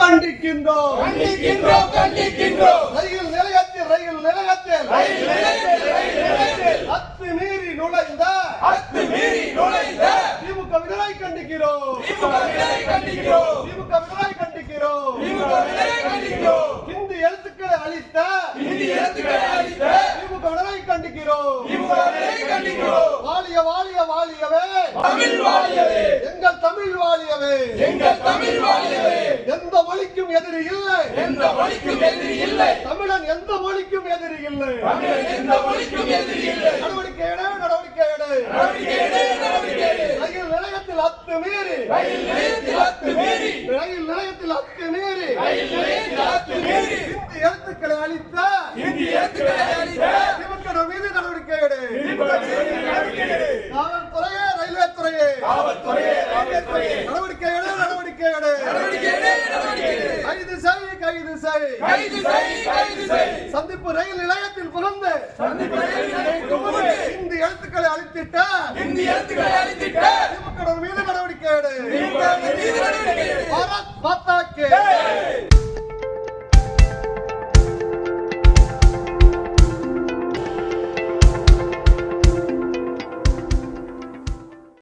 கண்டிக்கின்றோம். கண்டிக்கின்றோம் கண்டிக்கின்றோம். ரயில் நிலையத்தில் ரயில் நிலையத்தில். ரயில் நிலையத்தில் நிலையத்தில். அத்துமீறி நுழைந்த அத்துமீறி நுழைந்த திமுகவினரை கண்டிக்கிறோம். திமுகவினரை கண்டிக்கிறோம். திமுகவினரை கண்டிக்கிறோம். திமுகவினரை கண்டிக்கிறோம். இந்தி எழுத்துக்களை அளித்த இந்தி எழுத்துக்களை அளித்த திமுகவினரை கண்டிக்கிறோம். திமுகவினரை கண்டிக்கிறோம். வாழிய வாழிய வாழியவே தமிழ் வாழியவே எங்கள் தமிழ் வாழியவே எங்கள் தமிழ் வாழியவே எந்த மொழிக்கும் எதிரி இல்லை எந்த மொழிக்கும் எதிரி இல்லை. தமிழன் எந்த மொழிக்கும் எதிரி இல்லை. தமிழன் எந்த மொழிக்கும் எதிரி இல்லை. நடவடிக்கை எடு நடவடிக்கை எடு. நடவடிக்கை எடு, நடவடிக்கை எடு. ரயில் நிலையத்தில் அத்துமீறி ரயில் நிலையத்தில் அத்துமீறி ரயில் நிலையத்தில் அத்துமீறி ரயில் நிலையத்தில் அத்துமீறி இந்தி எழுத்துக்களை அளித்த இந்தி எழுத்துக்களை அளித்த திமுக மீது நடவடிக்கை எடு. திமுகவினரை நடவடிக்கை எடு. காவல்துறையே ரயில்வே துறையே. காவல்துறையே ரயில்வே துறையே. நடவடிக்கை எடு நடவடிக்கை எடு, நடவடிக்கை எடு. கைது செய் கைது செய். கைது செய் கைது செய். சந்திப்பு ரயில் நிலையத்தில் புகுந்து. சந்திப்பு ரயில் நிலையத்துக்கு முன்பு இந்தி எழுத்துக்களை அளித்திட்ட இந்தி எழுத்துக்களை அளித்திட்ட திமுக மீது நடவடிக்கை எடு. மீது நடவடிக்கை எடு. பாரத்.